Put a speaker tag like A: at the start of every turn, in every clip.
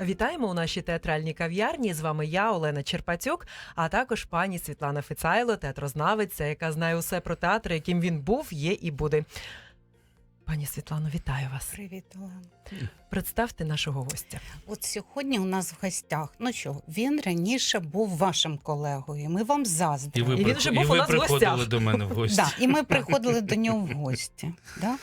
A: Вітаємо у нашій театральній кав'ярні. З вами я, Олена Черпатюк, а також пані Світлана Фицайло, театрознавиця, яка знає усе про театр, яким він був, є і буде. Пані Світлано, вітаю вас.
B: Привіт, Олена.
A: Представте нашого гостя.
B: От сьогодні у нас в гостях. Ну що, він раніше був вашим колегою. Ми вам
C: І ви,
A: І він вже
C: і
A: був у
C: ви
A: нас
C: приходили
A: гостях.
C: до мене в гості.
B: Да, і ми приходили до нього в гості. Да?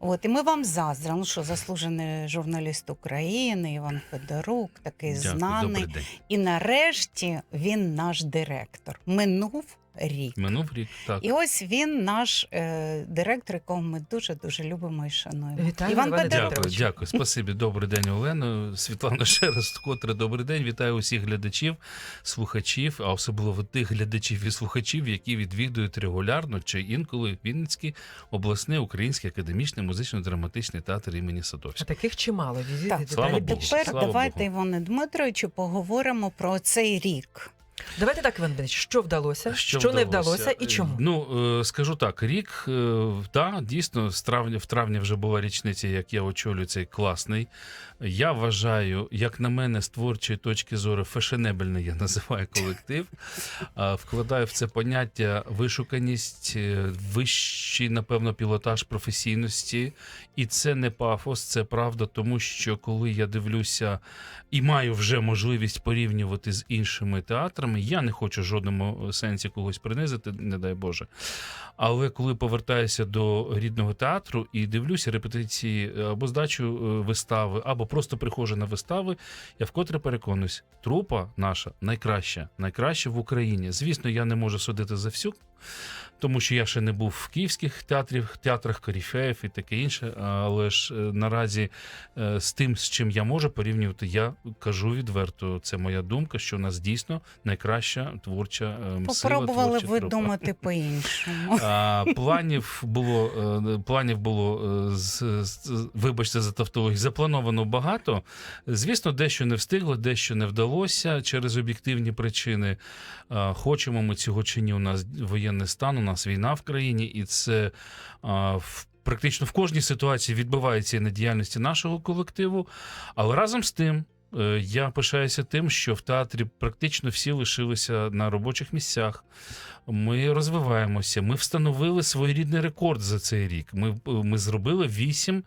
B: От, і ми вам заздримо. Ну що, заслужений журналіст України, Іван Федорук, такий
C: Дякую,
B: знаний.
C: добрий день.
B: І нарешті він наш директор. Минув рік.
C: Минув рік, так.
B: І ось він наш е, директор, якого ми дуже дуже любимо і шануємо.
A: Вітаю,
B: Іван
A: Іване
B: Федорук.
C: Дякую, дякую. Спасибі. Добрий день, Олено. Світлана, ще раз вкотре добрий день. Вітаю усіх глядачів, слухачів, а особливо тих глядачів і слухачів, які відвідують регулярно чи інколи Вінницький обласний український академічний музично-драматичний театр імені
A: А
C: Садовського.
A: таких чимало.
B: Так,
C: слава. Богу.
B: Тепер
C: Слава
B: давайте,
C: Богу.
B: Іване Дмитровичу, поговоримо про цей рік.
A: Давайте так, Іван Бенич, що вдалося, що,
C: Що
A: не
C: вдалося?
A: вдалося і чому.
C: Ну е, скажу так, рік та да, дійсно з травня в травні вже була річниця, як я очолюю цей класний. Я вважаю, як на мене, з творчої точки зору, фешенебельний я називаю колектив. Вкладаю в це поняття вишуканість, е, вищий, напевно, пілотаж професійності. І це не пафос, це правда, тому що коли я дивлюся і маю вже можливість порівнювати з іншими театрами, я не хочу в жодному сенсі когось принизити, не дай Боже. Але коли повертаюся до рідного театру і дивлюся репетиції е, або здачу е, вистави, або просто приходжу на вистави, я вкотре переконуюсь, трупа наша найкраща, найкраща в Україні. Звісно, я не можу судити за всю. Тому що я ще не був в київських театрів, театрах коріфеїв і таке інше. Але ж е, наразі е, з тим, з чим я можу порівнювати, я кажу відверто. Це моя думка, що у нас дійсно найкраща творча е, сила,
B: Попробували ви
C: трупа.
B: думати по-іншому.
C: А, планів було е, планів було вибачте за тавтологію, заплановано багато. Звісно, дещо не встигло, дещо не вдалося через об'єктивні причини. Хочемо ми цього чи ні. У нас воєнний стан, у нас війна в країні, і це в. Практично в кожній ситуації відбувається на діяльності нашого колективу, але разом з тим я пишаюся тим, що в театрі практично всі лишилися на робочих місцях. Ми розвиваємося. Ми встановили своєрідний рекорд за цей рік. Ми, ми зробили вісім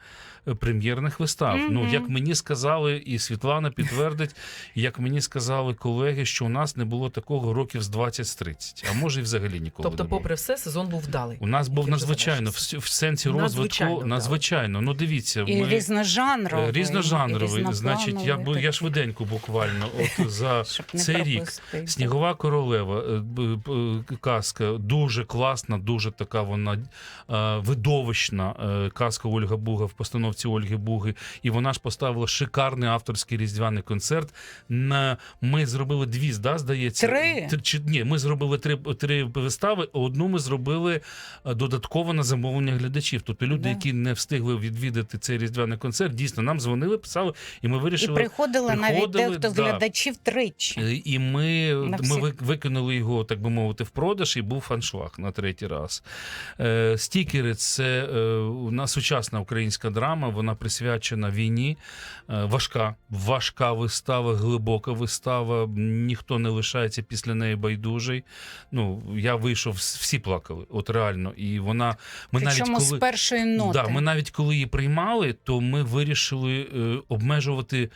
C: е, прем'єрних вистав.
B: Мгм.
C: Ну, як мені сказали, і Світлана підтвердить, як мені сказали колеги, що у нас не було такого років з 20 з 30, а може і взагалі ніколи.
A: Тобто,
C: не було.
A: попри все, сезон був вдалий.
C: У нас був надзвичайно в, в сенсі розвитку.
A: вдалий.
C: Надзвичайно. Ну дивіться,
B: І
C: ми
B: різножанровий.
C: е, різножанровий.
B: і
C: Значить, я я швиденько буквально. От за цей рік. Снігова королева, е, казка дуже класна, дуже така вона е, видовищна е, казка Ольга Буга в постановці Ольги Буги. І вона ж поставила шикарний авторський різдвяний концерт. Ми зробили дві, да, здається,
B: Три?
C: Чи ні, ми зробили три, три вистави. Одну ми зробили додатково на замовлення глядачів. Тобто люди,
B: Да.
C: які не встигли відвідати цей різдвяний концерт, дійсно нам дзвонили, писали, і ми
B: І
C: вирішили.
B: Приходили навіть дехто з
C: да.
B: глядачів тричі.
C: Е, І ми,
B: На
C: ми викинули його, так би мовити, в продаж, і був аншлаг на третій раз. Е, стікери це е, у нас сучасна українська драма, вона присвячена війні. Е, важка, важка вистава, глибока вистава. Ніхто не лишається після неї байдужий. Ну, я вийшов, всі плакали, от реально. І вона. Ми
B: Причому
C: навіть
B: з першої ноти.
C: Да, ми навіть коли її приймали, то ми вирішили е, обмежувати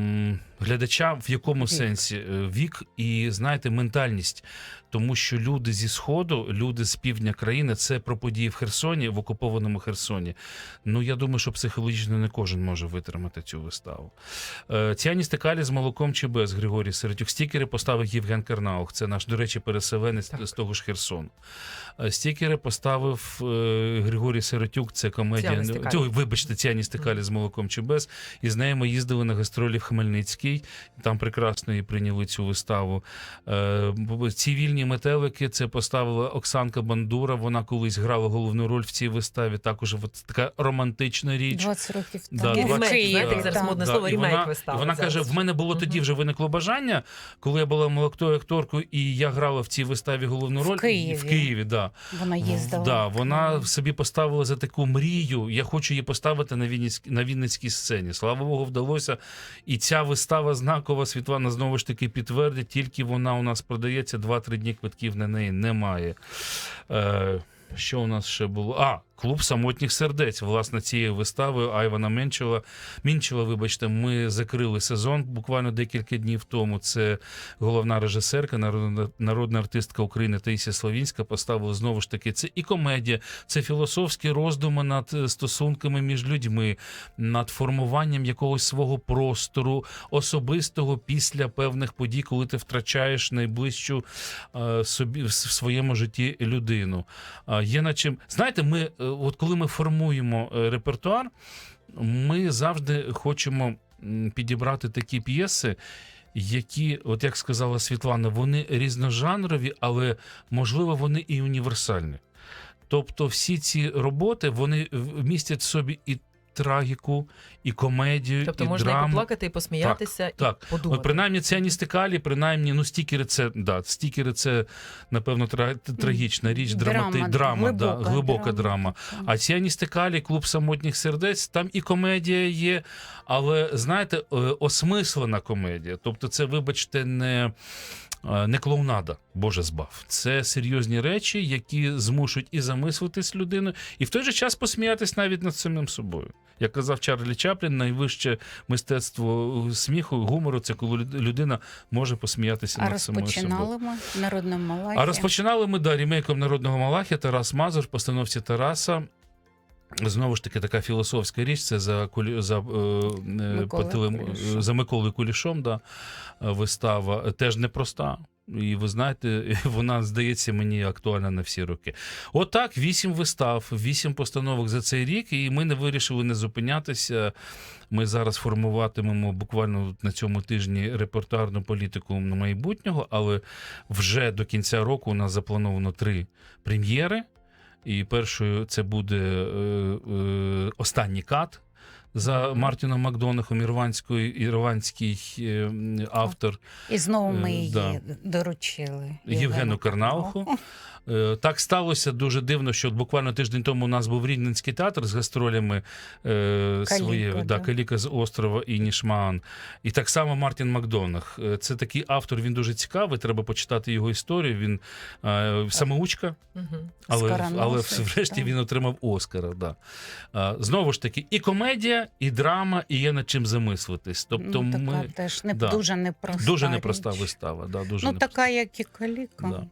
C: ем, глядача в якому
B: Вік.
C: сенсі Е, вік і знаєте, ментальність. Тому що люди зі сходу, люди з півдня країни, це про події в Херсоні, в окупованому Херсоні. Ну я думаю, що психологічно не кожен може витримати цю виставу. Е, Ціані стикалі з молоком чи без Григорій Середюк. Стікери поставив Євген Карнаух. Це наш, до речі, переселенець
A: Так.
C: з того ж Херсону. Е, Стікери поставив е, Григорій Сиротюк, це комедія.
A: Ціані.
C: Вибачте, Ціані стикалі з молоком чи без. І з нею ми їздили на гастролі в Хмельницький. Там прекрасно і прийняли цю виставу. Е, Ці вільні метелики це поставила Оксанка Бандура. Вона колись грала головну роль в цій виставі. Також от така романтична річ.
B: 20 років
C: Да,
B: тому.
A: Такий
B: в
A: ремейк,
B: Києві,
A: знаєте, як зараз
B: так.
A: модне
C: Да,
A: слово
C: і
A: ремейк
C: вона,
A: вистави
C: вона
A: зараз.
C: каже: в мене було тоді вже виникло бажання, коли я була молодою акторкою, і я грала в цій виставі головну
B: В
C: роль
B: Києві.
C: в Києві. Да.
B: Вона їздила.
C: Да, вона собі поставила за таку мрію. Я хочу її поставити на Вінницькій, на Вінницькій сцені. Слава Богу, вдалося. І ця вистава знакова Світлана знову ж таки підтвердить, тільки вона у нас продається 2-3 дні квитків на неї немає. Е, що у нас ще було? А, клуб самотніх сердець. Власне, цією виставою Айвана Менчева. Мінчева, вибачте, ми закрили сезон буквально декілька днів тому. Це головна режисерка, народна, народна артистка України Таїсія Славінська поставила знову ж таки. Це і комедія, це філософські роздуми над е, стосунками між людьми, над формуванням якогось свого простору особистого після певних подій, коли ти втрачаєш найближчу е, собі в своєму житті людину. А, Є над чим. Знаєте, ми, е, от коли ми формуємо е, репертуар, ми завжди хочемо підібрати такі п'єси, які, от як сказала Світлана, вони різножанрові, але можливо вони і універсальні. Тобто, всі ці роботи вони містять в собі і трагіку, і комедію,
A: Тобто
C: і
A: можна і поплакати, і посміятися,
C: так.
A: і подумати.
C: От принаймні це аністикалі, принаймні, ну стікери це да, стікери це напевно тра- трагічна річ, драмати, драма,
B: Драма,
C: да,
B: глибока
C: глибока
B: драма.
C: драма. А ці аністикалі, клуб самотніх сердець, там і комедія є, але знаєте, е, осмислена комедія. Тобто, це, вибачте, не. Не клоунада, Боже збав. Це серйозні речі, які змушують і замислитись людину, і в той же час посміятись навіть над самим собою. Як казав Чарлі Чаплін, найвище мистецтво сміху, гумору це коли людина може посміятися
B: А
C: над самою собою.
B: розпочинали ми народним Малахі.
C: А розпочинали ми да, ремейком народного Малахи Тарас Мазур в постановці Тараса. Знову ж таки, така філософська річ. Це за кулі за, е, е, телем-
B: Кулішем.
C: за Миколою Кулішом. Да, е, вистава теж непроста. І ви знаєте, вона здається мені актуальна на всі роки. Отак, вісім вистав, вісім постановок за цей рік, і ми не вирішили не зупинятися. Ми зараз формуватимемо буквально на цьому тижні репертуарну політику на майбутнього, але вже до кінця року у нас заплановано три прем'єри. І першою це буде е, е, останній кат за Мартіном Макдонахом, ірландський, ірландський е, автор.
B: І знову ми
C: Е,
B: її
C: да.
B: доручили.
C: Євгену Карнауху. Е, Так сталося дуже дивно, що буквально тиждень тому у нас був Рівненський театр з гастролями е,
B: Каліка,
C: своє, да,
B: да.
C: Каліка з острова і Нішмаан. І так само Мартін Макдонах. Е, Це такий автор, він дуже цікавий. Треба почитати його історію. Він е, самоучка,
A: Мгм.
C: але, але врешті
B: так.
C: він отримав Оскара. Да. А, знову ж таки, і комедія, і драма, і є над чим замислитись. Тобто
B: ну, така
C: ми
B: теж не,
C: да.
B: дуже непроста.
C: дуже непроста
B: річ.
C: вистава. Да, дуже
B: Ну,
C: непроста.
B: така, як і Каліка.
C: Да.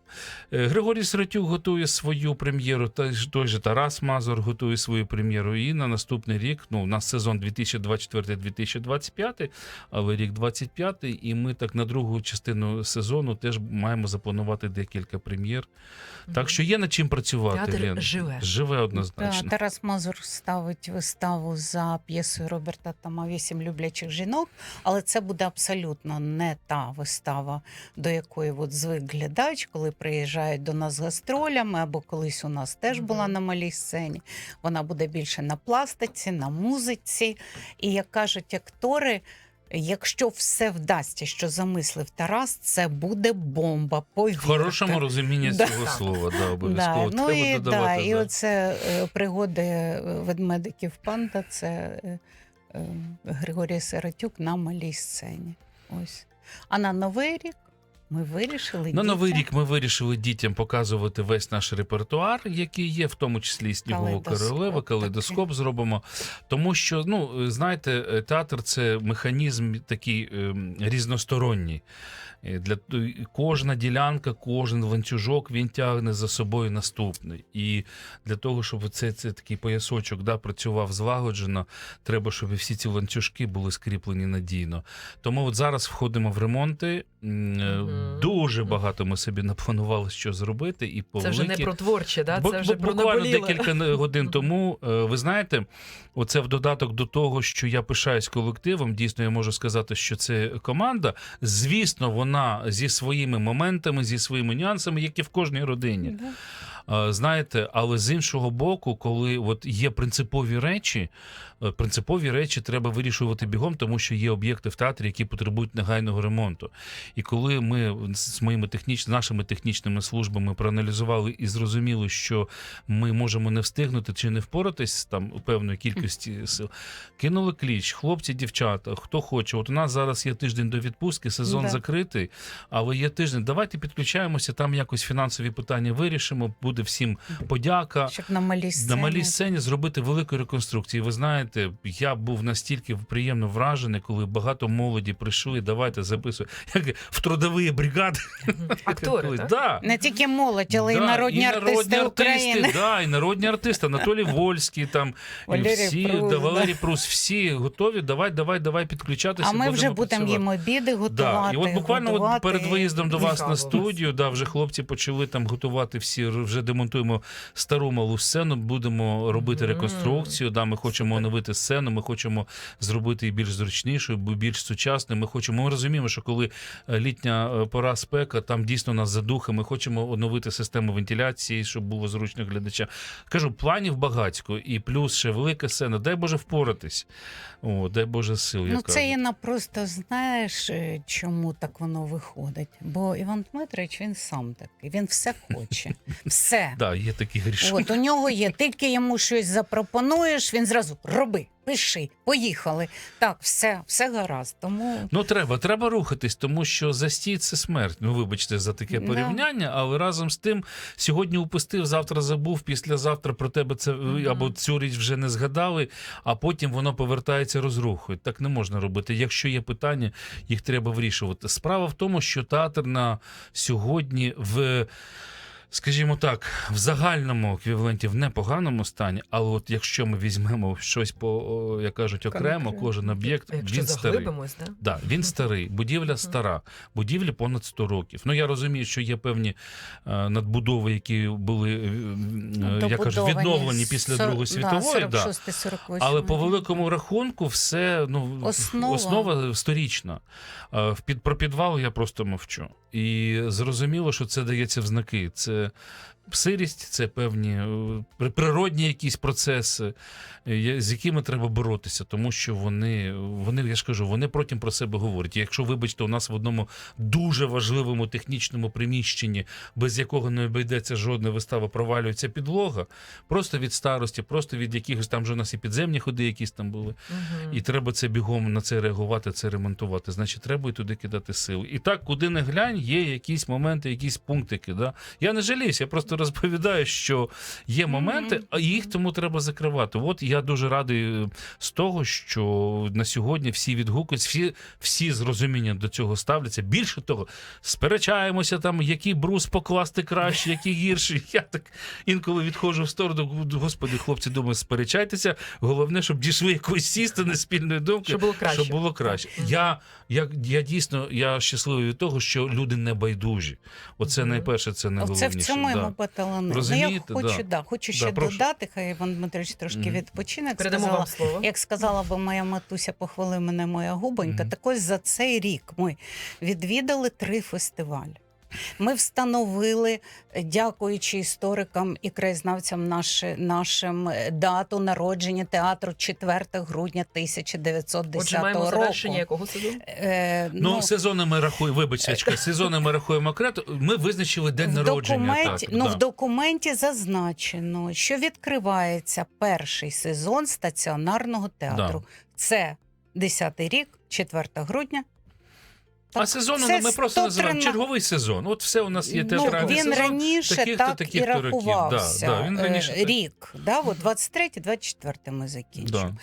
C: Е, Григорій Сиратюк готує свою прем'єру, та ж той же Тарас Мазур готує свою прем'єру. І на наступний рік, ну, у нас сезон 2024-2025, але рік 25 і ми так на другу частину сезону теж маємо запланувати декілька прем'єр. Так що є над чим працювати.
A: Театр
C: Лен.
A: живе.
C: Живе однозначно.
B: Тарас Мазур ставить виставу за п'єсою Роберта Тома «Вісім люблячих жінок, але це буде абсолютно не та вистава, до якої от звик глядач, коли приїжджають до нас гастролями, або колись у нас теж була на малій сцені. Вона буде більше на пластиці, на музиці. І як кажуть актори. Якщо все вдасться, що замислив Тарас, це буде бомба.
C: В хорошому розумінні
B: Да.
C: цього слова, да, обов'язково.
B: Да, ну
C: Треба
B: і, да,
C: додавати.
B: і оце е, пригоди е, ведмедиків панда це е, Григорій Сиратюк на малій сцені. Ось. А на новий рік ми вирішили
C: На новий рік ми вирішили дітям показувати весь наш репертуар, який є, в тому числі і снігова
B: Калейдоскоп
C: королева, калейдоскоп зробимо. Тому що, ну знаєте, е, театр це механізм такий ем, різносторонній. Е, Для кожна ділянка, кожен ланцюжок він тягне за собою наступний. І для того, щоб цей, цей такий поясочок да, працював злагоджено, треба, щоб всі ці ланцюжки були скріплені надійно. Тому от зараз входимо в ремонти. Е. Дуже багато ми собі напланували, що зробити, і по
A: Це вже не про творче, да?
C: Бо,
A: це вже
C: бу-
A: про
C: буквально
A: наболіле.
C: декілька годин тому. е, Ви знаєте, оце в додаток до того, що я пишаюсь колективом. Дійсно, я можу сказати, що це команда. Звісно, вона зі своїми моментами, зі своїми нюансами, як і в кожній родині.
B: Да.
C: Е, Знаєте, але з іншого боку, коли от є принципові речі, е, принципові речі треба вирішувати бігом, тому що є об'єкти в театрі, які потребують негайного ремонту. І коли ми з моїми техніч... нашими технічними службами проаналізували і зрозуміли, що ми можемо не встигнути чи не впоратись там певної кількості сил, кинули кліч, хлопці, дівчата, хто хоче. От у нас зараз є тиждень до відпустки, сезон
B: Да.
C: закритий, але є тиждень. Давайте підключаємося, там якось фінансові питання вирішимо. Буде всім подяка.
B: Щоб на малій сцені.
C: На малій сцені зробити велику реконструкцію. Ви знаєте, я був настільки приємно вражений, коли багато молоді прийшли. Давайте записуємо. Як в трудові бригади.
A: Актори, так?
C: Да.
B: Не тільки молодь, але
C: Да,
B: народні
C: і
B: артисти України.
C: да, і народні артисти. Анатолій Вольський, там і
B: Валерій
C: всі,
B: Прус,
C: да,
B: да.
C: Валерій Прус, всі готові. Давай, давай, давай підключатися.
B: А ми вже будемо їм обіди
C: Да.
B: готувати.
C: І от буквально от перед виїздом до вас на студію, да, вже хлопці почали там готувати всі, вже демонтуємо стару малу сцену, будемо робити реконструкцію. Да, ми хочемо оновити сцену, ми хочемо зробити її більш зручнішою, більш сучасною. Ми хочемо, ми розуміємо, що коли е, літня е, пора спека, там дійсно нас задухи. Ми хочемо оновити систему вентиляції, щоб було зручно глядача. Кажу, планів багатько, і плюс ще велика сцена. Дай Боже впоратись. О, дай Боже сил.
B: Ну,
C: як
B: це. Інна просто знаєш, е, чому так воно виходить. Бо Іван Дмитрович він сам такий, він все хоче. Все.
C: Да, є такі грішки.
B: От у нього є, тільки йому щось запропонуєш, він зразу роби, пиши, поїхали. Так, все, все гаразд. Тому
C: Ну, треба, треба рухатись, тому що застій це смерть. Ну, вибачте за таке
B: Да.
C: порівняння, але разом з тим, сьогодні упустив, завтра забув, післязавтра про тебе це
A: Мгм.
C: або цю річ вже не згадали, а потім воно повертається розрухою. Так не можна робити. Якщо є питання, їх треба вирішувати. Справа в тому, що театр на сьогодні в. Скажімо так, в загальному еквіваленті в непоганому стані, але от якщо ми візьмемо щось по, як кажуть, окремо, кожен об'єкт, він старий.
A: да?
C: Да, він старий, будівля стара, будівлі понад 100 років. Ну я розумію, що є певні е, надбудови, які були е, е, я кажу, відновлені після
B: сор-
C: Другої світової.
B: Да,
C: Да,
B: 46-48.
C: але по великому рахунку, все ну
B: Основа.
C: основа сторічна. В під про підвал я просто мовчу. І зрозуміло, що це дається в знаки. Це сирість, це певні е, природні якісь процеси, е, з якими треба боротися, тому що вони, вони, я ж кажу, вони потім про себе говорять. Якщо, вибачте, у нас в одному дуже важливому технічному приміщенні, без якого не обійдеться жодна вистава, провалюється підлога, просто від старості, просто від якихось там же у нас і підземні ходи, якісь там були.
A: Мгм.
C: І треба це бігом на це реагувати, це ремонтувати. Значить, треба і туди кидати сили. І так, куди не глянь, є якісь моменти, якісь пунктики. Да? Я не жаліюсь, я просто розповідаю, що є моменти, а їх тому треба закривати. От я дуже радий е, з того, що на сьогодні всі відгукуються, всі, всі з розумінням до цього ставляться. Більше того, сперечаємося там, який брус покласти краще, який гірший. Я так інколи відходжу в сторону. Господи, хлопці, думаю, сперечайтеся. Головне, щоб дійшли якоїсь істини, спільної думки.
A: Щоб було краще.
C: Щоб було краще. Я, я, я дійсно я щасливий від того, що люди не байдужі. Оце найперше, це
B: Оце
C: найголовніше.
B: в цьому
C: да.
B: йому поталани. Ну, я хочу,
C: да.
B: да. хочу ще
C: Да,
B: додати, хай Іван Дмитрович трошки
C: mm.
B: відпочине.
A: Передамо
B: сказала,
A: вам слово.
B: Як сказала би моя матуся, похвали мене моя губонька,
C: Мгм.
B: так ось за цей рік ми відвідали три фестивалі. Ми встановили, е, дякуючи історикам і краєзнавцям наше, нашим е, дату народження театру 4 грудня 1910
A: Отже, маємо
B: року.
A: завершення якого сезону?
B: Е,
C: Ну, сезони ми рахуємо, вибач, Свячка, сезони ми рахуємо окремо. Ми визначили день
B: в
C: народження.
B: документі,
C: так,
B: ну,
C: да.
B: в документі зазначено, що відкривається перший сезон стаціонарного театру. Це 10-й рік, 4 грудня.
C: А сезоном
B: це
C: ми просто називаємо черговий сезон. От все у нас є
B: Ну,
C: театральний
B: він
C: сезон.
B: раніше
C: таких-то,
B: так і
C: таких-то років.
B: рахувався.
C: Да, да, він
B: е,
C: раніше так.
B: рік. Да, от 23-24 ми закінчимо.
C: Да.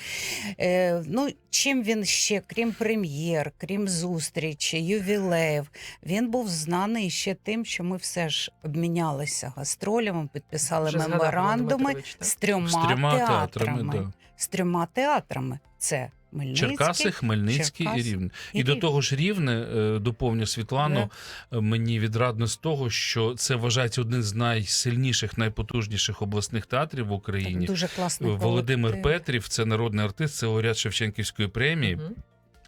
B: Е, ну, чим він ще, крім прем'єр, крім зустрічей, ювілеїв, він був знаний ще тим, що ми все ж обмінялися гастролями, підписали
A: Вже
B: меморандуми
A: так?
B: з трьома,
C: З трьома
B: театрами.
C: театрами. Да.
B: З трьома театрами. Це Хмельницький,
C: Черкаси, Хмельницький
B: Черкас
C: і Рівне.
B: і
C: І, до того ж Рівне, е, доповню Світлану, е, мені відрадно з того, що це вважається один з найсильніших, найпотужніших обласних театрів в Україні.
B: Дуже класний
C: Володимир
B: колектив.
C: Петрів, це народний артист, це лауреат Шевченківської премії.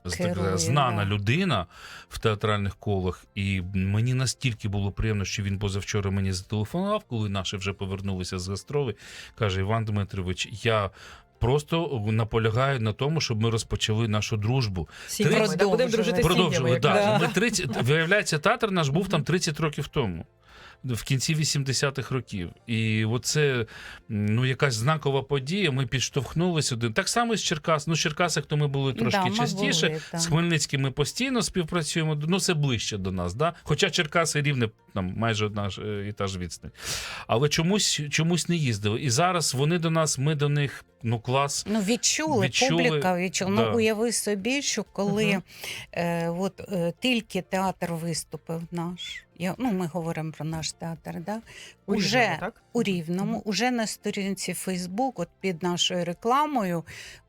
C: З-
B: Керує,
C: знана
B: да.
C: людина в театральних колах. І мені настільки було приємно, що він позавчора мені зателефонував, коли наші вже повернулися з гастроли. Каже: Іван Дмитрович, я. Просто наполягаю на тому, щоб ми розпочали нашу дружбу.
A: Да, будемо дружити.
C: Продовжили.
A: як
C: Да. Ми 30, виявляється, театр наш був там 30 років тому. В кінці 80-х років. І оце ну, якась знакова подія. Ми підштовхнулися один. Так само і з Черкас. Ну, з Черкасах то ми були трошки
B: Да,
C: частіше.
B: були.
C: З Хмельницьким ми постійно співпрацюємо. Ну, це ближче до нас. Да? Хоча Черкаси рівне там майже одна ж е, і та ж відстань. Але чомусь, чомусь не їздили. І зараз вони до нас, ми до них, ну клас.
B: Ну, відчули,
C: Відчули,
B: публіка відчула.
C: да.
B: Ну, уяви собі, що коли
A: Мгм.
B: е, от, е, тільки театр виступив наш, я, ну, ми говоримо про наш театр, да?
A: У
B: уже
A: Рівному, так?
B: у Рівному, уже на сторінці Фейсбук, от під нашою рекламою,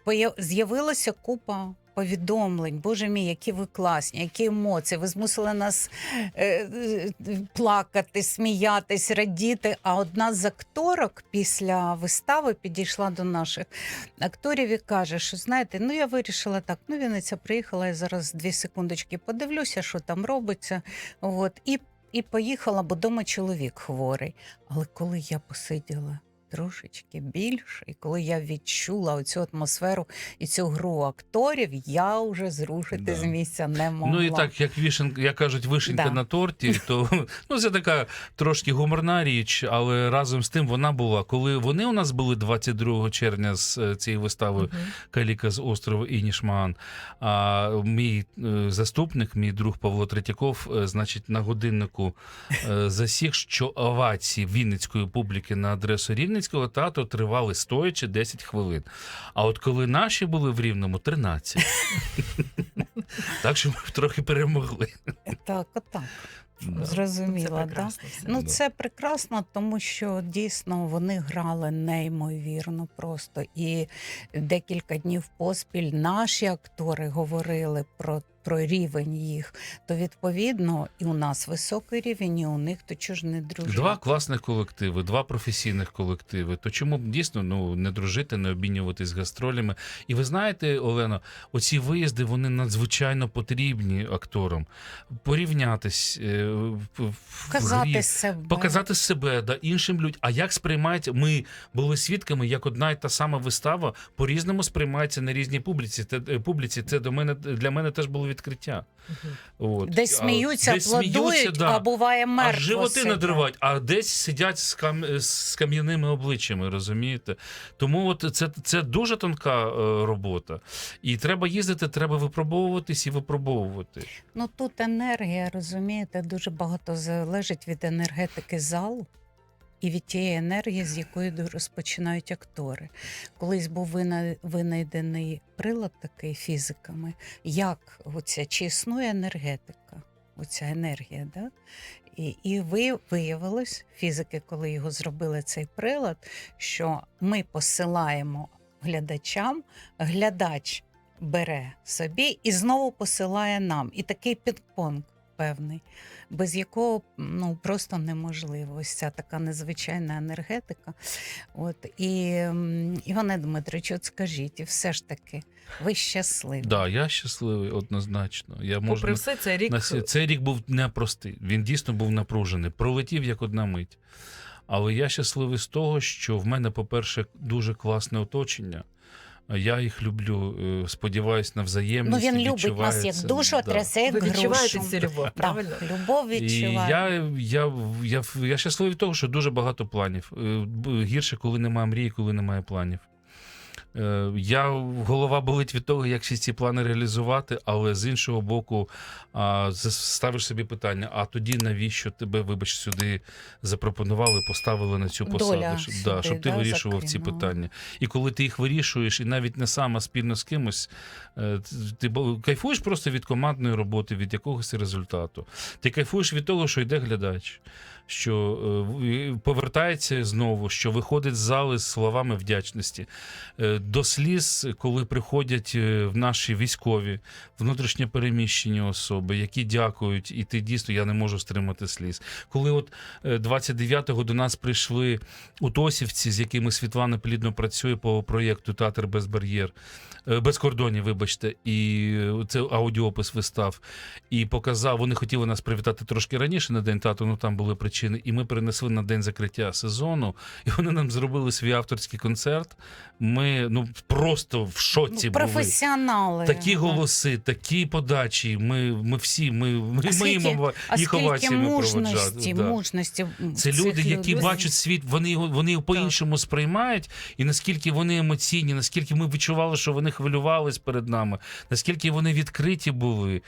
B: появ- з'явилася купа. Повідомлень, боже мій, які ви класні, які емоції. Ви змусили нас е, е, плакати, сміятись, радіти. А одна з акторок після вистави підійшла до наших акторів і каже, що знаєте, ну я вирішила так. Ну, Вінниця приїхала, я зараз дві секундочки подивлюся, що там робиться. От, і, і поїхала, бо дома чоловік хворий. Але коли я посиділа трошечки більше, і коли я відчула оцю атмосферу і цю гру акторів, я вже зрушити
C: Да.
B: з місця не могла.
C: Ну і так, як вишенка, як кажуть, вишенька
B: Да.
C: на торті, то ну це така трошки гуморна річ, але разом з тим вона була. Коли вони у нас були 22 червня з е, цією виставою
A: Мгм.
C: Каліка з острову Інішман. А мій е, заступник, мій друг Павло Третьяков, е, значить, на годиннику засіг, що овації Вінницької публіки на адресу Рівненського театру тривали стоячи 10 хвилин. А от коли наші були в Рівному 13. Так що ми трохи перемогли.
B: Так, отак.
C: Да.
A: Це
B: да?
A: прекрасно.
B: Ну,
C: Да.
B: це прекрасно, тому що дійсно вони грали неймовірно просто. І декілька днів поспіль наші актори говорили про, про рівень їх. То відповідно, і у нас високий рівень, і у них то чого ж не дружити?
C: Два класних колективи, два професійних колективи. То чому б дійсно ну не дружити, не обмінюватись гастролями? І ви знаєте, Олено, оці виїзди вони надзвичайно потрібні акторам. Порівнятись, е, в-
B: Показати
C: грі,
B: себе.
C: показати себе да, іншим людям. А як сприймають? Ми були свідками, як одна і та сама вистава по-різному сприймається на різній публіці. Те- е, публіці. Це до мене для мене теж було відкриття. От.
B: Десь сміються,
C: десь
B: аплодують,
C: сміються, да.
B: а буває
C: А животи
B: сидять.
C: надривають, а десь сидять з, кам... з кам'яними обличчями, розумієте? Тому от це, це дуже тонка е, робота. І треба їздити, треба випробовуватись і випробовувати.
B: Ну тут енергія, розумієте, дуже багато залежить від енергетики залу. І від тієї енергії, з якої розпочинають актори. Колись був винайдений прилад такий фізиками, як оця, чи існує енергетика, оця енергія, да? І, і виявилось, фізики, коли його зробили цей прилад, що ми посилаємо глядачам, глядач бере собі і знову посилає нам. І такий пінг-понг певний, без якого ну, просто неможливо. Ось ця така незвичайна енергетика. От, і, Іване Дмитрович, от скажіть, і все ж таки, ви щасливі.
C: Да, я щасливий однозначно. Я можу
A: Попри все, цей рік
C: цей рік був непростий. Він дійсно був напружений. Пролетів як одна мить. Але я щасливий з того, що в мене, по-перше, дуже класне оточення. Я їх люблю. е, Сподіваюсь на
B: Ну він любить нас як душу,
C: да.
B: трясе як
A: ви відчуваєте цю любов,
B: Да,
A: правильно?
B: любов
C: І
B: відчуває.
C: я, я, я, я щасливий від того, що дуже багато планів. Е, Гірше, коли немає мрії, коли немає планів. Е, Я голова болить від того, як всі ці плани реалізувати, але з іншого боку, ставиш собі питання: а тоді навіщо тебе, вибач, сюди запропонували, поставили на цю посаду,
B: Доля
C: щоб,
B: сюди,
C: да, щоб ти
B: да,
C: вирішував ці питання. І коли ти їх вирішуєш, і навіть не сам, а спільно з кимось, е, ти кайфуєш просто від командної роботи, від якогось результату. Ти кайфуєш від того, що йде глядач, що е, повертається знову, що виходить з зали з словами вдячності. Е, до сліз, коли приходять е, в наші військові, внутрішньо переміщені особи, які дякують, і ти дійсно я не можу стримати сліз. Коли от е, 29-го до нас прийшли утосівці, з якими Світлана плідно працює по проєкту Театр без бар'єр, без кордонів, вибачте, і це аудіопис вистав. І показав, вони хотіли нас привітати трошки раніше на день театру, ну там були причини. І ми перенесли на день закриття сезону. І вони нам зробили свій авторський концерт. Ми ну просто в шоці
B: Ну,
C: були.
B: професіонали.
C: Такі
B: Так.
C: голоси, такі подачі. Ми, ми всі, ми, ми,
B: А скільки-
C: їм їх
B: скільки
C: оваціями
B: мужності.
C: Да.
B: мужності
C: Це люди, які
B: людей.
C: бачать світ, вони його вони його по-іншому сприймають, і наскільки вони емоційні, наскільки ми відчували, що вони хвилювались перед нами, наскільки вони відкриті були.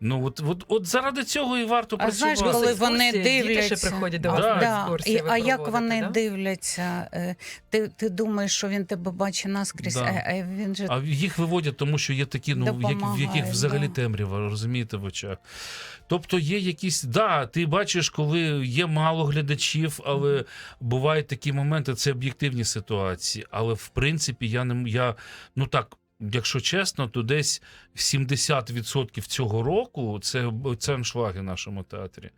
C: Ну от, от, от заради цього і варто
B: А знаєш,
C: працювати.
B: коли вони дивляться,
A: приходять до
C: вас
B: а,
C: на
B: да,
A: екскурсії,
B: і, а як вони
A: да?
B: дивляться? Е, Ти, ти думаєш, що він тебе бачить наскрізь,
C: Да.
B: а, а він же
C: А їх виводять, тому що є такі, ну, як, в яких взагалі
B: да.
C: темрява, розумієте, в очах. Тобто є якісь, да, ти бачиш, коли є мало глядачів, але бувають такі моменти, це об'єктивні ситуації. Але в принципі, я не я, ну так. Якщо чесно, то десь 70% цього року це, це аншлаги в нашому театрі.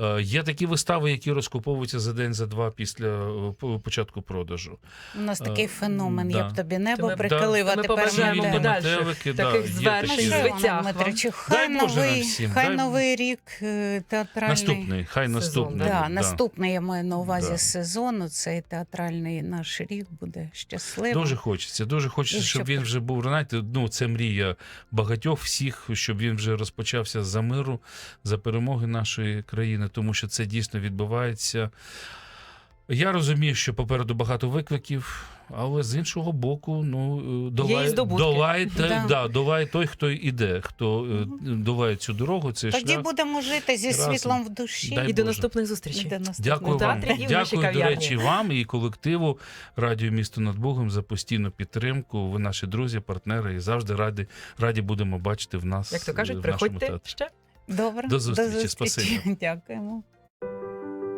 C: Е, є такі вистави, які розкуповуються за день, за два після е, початку продажу.
B: у нас
C: Е,
B: такий феномен.
C: да.
B: Я б тобі небо
A: ми-
B: прихилила.
A: то ми
B: тепер
A: побажаємо подальших
C: метелики,
A: таких
C: да,
A: звершень,
B: хай новий,
C: всім,
B: хай
C: дай-
B: новий рік е, театральний.
C: Наступний, хай
A: Сезон,
C: наступний.
B: Да,
C: рік,
B: Наступний я маю на увазі
C: Да.
B: сезону. Цей театральний наш рік буде щасливий.
C: Дуже хочеться, дуже хочеться, щоб
B: щоб-
C: він вже був, знаєте, ну це мрія багатьох всіх, щоб він вже розпочався за миру, за перемоги нашої країни, тому що це дійсно відбувається. Я розумію, що попереду багато викликів, але з іншого боку, ну
A: і
C: долає,
A: здобутки.
B: Да.
C: да, долає той, хто іде, хто е, долає цю дорогу, цей
B: Тоді
C: шлях.
B: будемо жити зі
C: Разом.
B: світлом в душі.
C: Дай
A: І до наступних зустрічей.
B: До наступного.
C: Дякую вам. Дякую, до речі, вам і колективу Радіо Місто над Богом за постійну підтримку. Ви наші друзі, партнери, і завжди раді, раді будемо бачити в нас.
A: Як то кажуть,
C: в
A: приходьте
C: театрі.
A: ще.
B: Добре.
C: До зустрічі, спасибі.
B: Дякуємо.